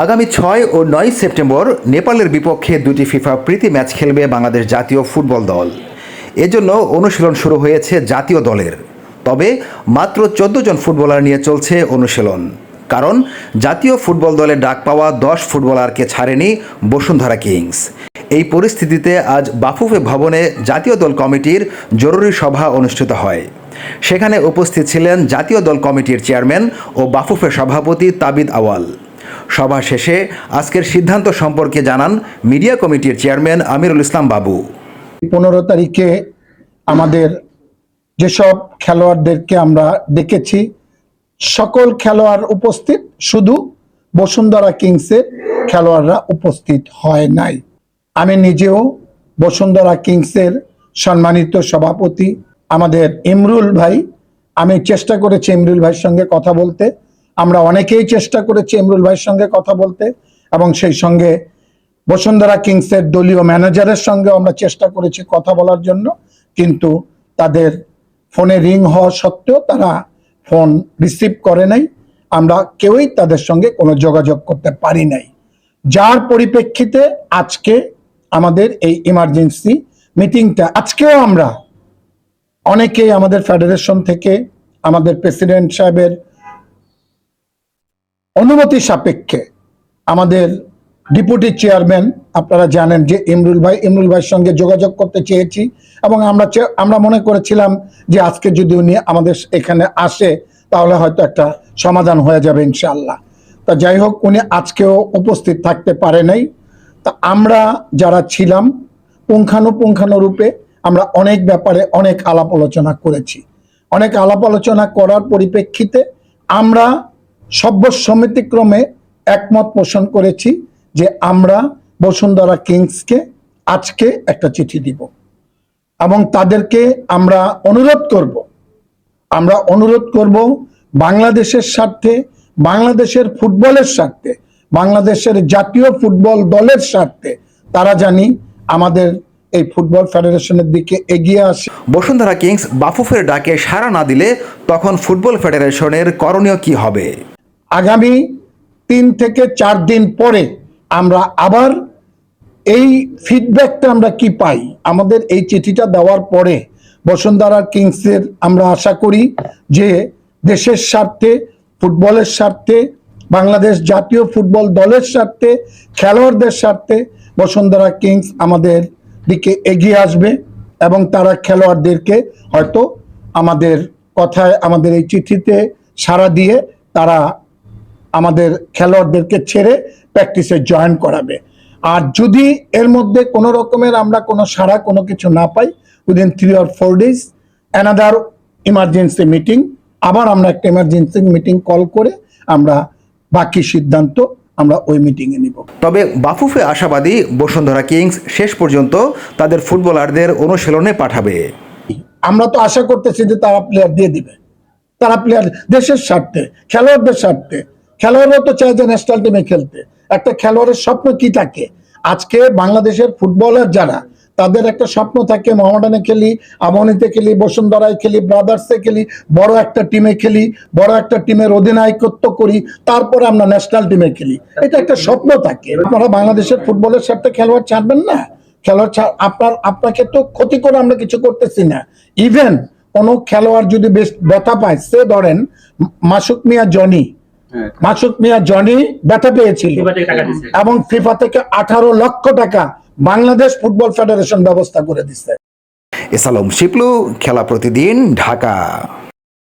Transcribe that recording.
আগামী ছয় ও নয় সেপ্টেম্বর নেপালের বিপক্ষে দুটি ফিফা প্রীতি ম্যাচ খেলবে বাংলাদেশ জাতীয় ফুটবল দল। এজন্য অনুশীলন শুরু হয়েছে জাতীয় দলের। তবে মাত্র চোদ্দ জন ফুটবলার নিয়ে চলছে অনুশীলন। কারণ জাতীয় ফুটবল দলে ডাক পাওয়া দশ ফুটবলারকে ছাড়েনি বসুন্ধরা কিংস। এই পরিস্থিতিতে আজ বাফুফে ভবনে জাতীয় দল কমিটির জরুরি সভা অনুষ্ঠিত হয়। সেখানে উপস্থিত ছিলেন জাতীয় দল কমিটির চেয়ারম্যান ও বাফুফে সভাপতি তাবিদ আওয়াল। সভা শেষে আজকের সিদ্ধান্ত সম্পর্কে জানান মিডিয়া কমিটির চেয়ারম্যান আমিরুল ইসলাম বাবু। পনেরো তারিখে আমাদের যেসব খেলোয়াড়দেরকে আমরা দেখেছি, সকল খেলোয়াড় উপস্থিত, শুধু বসুন্ধরা কিংসের খেলোয়াড়রা উপস্থিত হয় নাই। আমি নিজেও বসুন্ধরা কিংসের সম্মানিত সভাপতি। আমাদের ইমরুল ভাই, আমি চেষ্টা করেছি ইমরুল ভাইয়ের সঙ্গে কথা বলতে। আমরা অনেকেই চেষ্টা করেছি ইমরুল ভাইয়ের সঙ্গে কথা বলতে এবং সেই সঙ্গে বসুন্ধরা কিংসের দলীয় ম্যানেজারের সঙ্গে আমরা চেষ্টা করেছি কথা বলার জন্য। কিন্তু তাদের ফোনে রিং হওয়া সত্ত্বেও তারা ফোন রিসিভ করে নাই। আমরা কেউই তাদের সঙ্গে কোনো যোগাযোগ করতে পারি নাই। যার পরিপ্রেক্ষিতে আজকে আমাদের এই ইমার্জেন্সি মিটিংটা আজকেও আমরা অনেকেই আমাদের ফেডারেশন থেকে, আমাদের প্রেসিডেন্ট সাহেবের অনুমতি সাপেক্ষে আমাদের ডেপুটি চেয়ারম্যান, আপনারা জানেন যে ইমরুল ভাই, ইমরুল ভাইয়ের সঙ্গে যোগাযোগ করতে চেয়েছি এবং আমরা আমরা মনে করেছিলাম যে আজকে যদি উনি আমাদের এখানে আসে তাহলে হয়তো একটা সমাধান হয়ে যাবে ইনশাল্লাহ তা যাই হোক, উনি আজকেও উপস্থিত থাকতে পারে নাই। তা আমরা যারা ছিলাম, পুঙ্খানুপুঙ্খানু রূপে আমরা অনেক ব্যাপারে অনেক আলাপ আলোচনা করেছি। অনেক আলাপ আলোচনা করার পরিপ্রেক্ষিতে আমরা সর্বসম্মতিক্রমে একমত পোষণ করেছি যে আমরা বসুন্ধরা কিংসকে আজকে একটা চিঠি দিব। এবং তাদেরকে আমরা অনুরোধ করব, আমরা অনুরোধ করব বাংলাদেশের স্বার্থে, বাংলাদেশের ফুটবলের স্বার্থে, বাংলাদেশের জাতীয় ফুটবল দলের স্বার্থে তারা জানি আমাদের এই ফুটবল ফেডারেশনের দিকে এগিয়ে আসে। বসুন্ধরা কিংস বাফুফের ডাকে সাড়া না দিলে তখন ফুটবল ফেডারেশনের করণীয় কি হবে? আগামী তিন থেকে চার দিন পরে আমরা আবার এই ফিডব্যাকটা আমরা কি পাই? আমাদের এই চিঠিটা দেওয়ার পরে বসুন্ধরা কিংসের আমরা আশা করি যে দেশের স্বার্থে, ফুটবলের স্বার্থে, বাংলাদেশ জাতীয় ফুটবল দলের স্বার্থে, খেলোয়াড়দের স্বার্থে বসুন্ধরা কিংস আমাদের দিকে এগিয়ে আসবে এবং তারা খেলোয়াড়দেরকে হয়তো আমাদের কথায়, আমাদের এই চিঠিতে সাড়া দিয়ে তারা আমাদের খেলোয়াড়দেরকে ছেড়ে প্র্যাকটিসে জয়েন করাবে। আর যদি এর মধ্যে কোনো রকমের আমরা কোনো সারা কোনো কিছু না পাই within three or four days another emergency meeting আবার আমরা একটা ইমার্জেন্সি মিটিং কল করে আমরা বাকি সিদ্ধান্ত আমরা ওই মিটিংয়ে নিব। তবে বাফুফে আশাবাদী বসুন্ধরা কিংস শেষ পর্যন্ত তাদের ফুটবলারদের অনুশীলনে পাঠাবে। আমরা তো আশা করতেছি যে তারা প্লেয়ার দিয়ে দিবে। তারা প্লেয়ার দেশের স্বার্থে খেলোয়াড়দের স্বার্থে। খেলোয়াড়রা তো চায় যে ন্যাশনাল টিমে খেলতে। একটা খেলোয়াড়ের স্বপ্ন কি থাকে? আজকে বাংলাদেশের ফুটবলার যারা, তাদের একটা স্বপ্ন থাকে, মোহামেডানে খেলি আমনিতে খেলি, বসুন্ধরায় খেলি ব্রাদার্সে খেলি, বড় একটা টিমে খেলি, বড় একটা টিমের অধিনায়কত্ব করি, তারপরে আমরা ন্যাশনাল টিমে খেলি। এটা একটা স্বপ্ন থাকে। আপনারা বাংলাদেশের ফুটবলের স্বার্থে খেলোয়াড় ছাড়বেন না। খেলোয়াড় ছাড়, আপনার, আপনাকে তো ক্ষতি করে আমরা কিছু করতেছি না। ইভেন কোনো খেলোয়াড় যদি বেশ ব্যথা পায়, সে ধরেন মাসুক মিয়া, জনি হ্যাঁ। মাসুক মিয়া জনি ব্যথা পেয়েছিল। এবং ফিফা থেকে আঠারো লক্ষ টাকা বাংলাদেশ ফুটবল ফেডারেশন ব্যবস্থা করে দিচ্ছে এসালম শিপলু খেলা প্রতিদিন ঢাকা